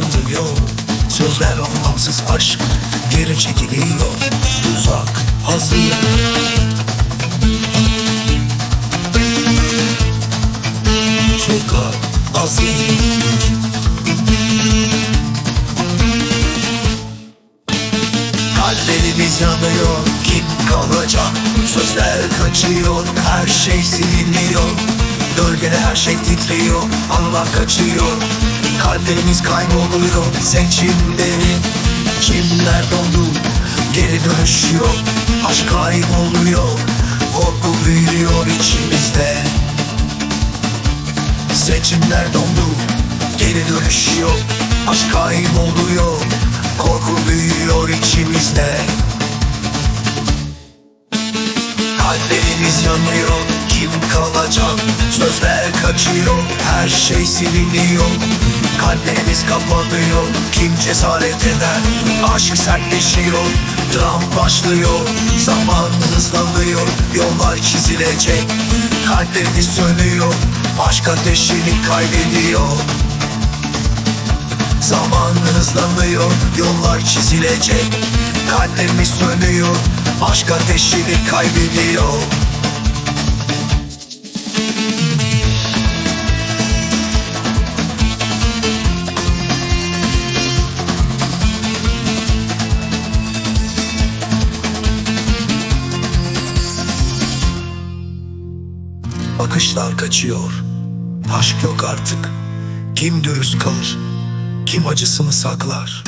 kapatıyor Sözler anlamsız aşk geri çekiliyor. Uzak hazır. Çok azim Kalplerimiz yanıyor. Kim kalacak? Sözler kaçıyor. Her şey siliniyor Gölgede her şey titriyor. Anılar kaçıyor Kalplerimiz kayboluyor Seçimleri Kimler dondu Geri dönüş yok Aşk kayboluyor Korku büyüyor içimizde. Seçimler dondu Geri dönüş yok Aşk kayboluyor Korku büyüyor içimizde. Kalplerimiz yanıyor Kim kalacak? Sözler kaçıyor Her şey siliniyor Kalplerimiz kapanıyor. Kim cesaret eder? Aşk sertleşiyor. Dram başlıyor. Zaman hızlanıyor Yollar çizilecek. Kalplerimiz sönüyor. Aşk ateşini kaybediyor. Zaman hızlanıyor, yollar çizilecek. Kalplerimiz sönüyor, aşk ateşini kaybediyor Bakışlar kaçıyor, aşk yok artık. Kim dürüst kalır, kim acısını saklar?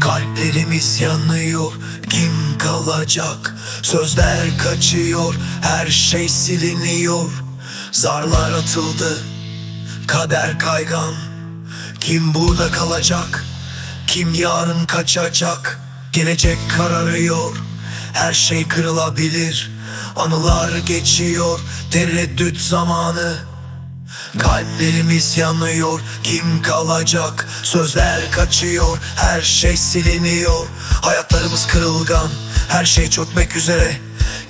Kalplerimiz yanıyor. Kim kalacak? Sözler kaçıyor. Her şey siliniyor. Zarlar atıldı. Kader kaygan. Kim burada kalacak? Kim yarın kaçacak? Gelecek kararıyor Her şey kırılabilir Anılar geçiyor Tereddüt zamanı. Kalplerimiz yanıyor Kim kalacak? Sözler kaçıyor Her şey siliniyor. Hayatlarımız kırılgan Her şey çökmek üzere.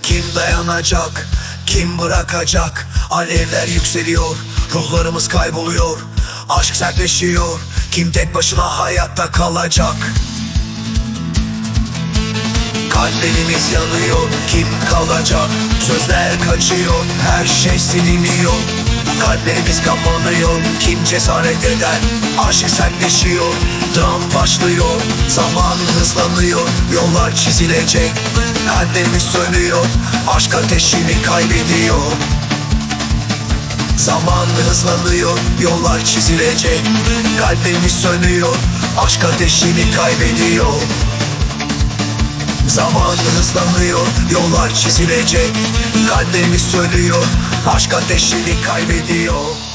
Kim dayanacak Kim bırakacak? Alevler yükseliyor Ruhlarımız kayboluyor. Aşk sertleşiyor Kim tek başına hayatta kalacak Kalplerimiz yanıyor Kim kalacak? Sözler kaçıyor Her şey siliniyor. Kalplerimiz kapanıyor Kim cesaret eder? Aşk sertleşiyor Dram başlıyor. Zaman hızlanıyor Yollar çizilecek. Kalplerimiz sönüyor Aşk ateşini kaybediyor. Zaman hızlanıyor Yollar çizilecek. Kalplerimiz sönüyor Aşk ateşini kaybediyor Zaman hızlanıyor, yollar çizilecek. Kalplerimiz sönüyor, aşk ateşini kaybediyor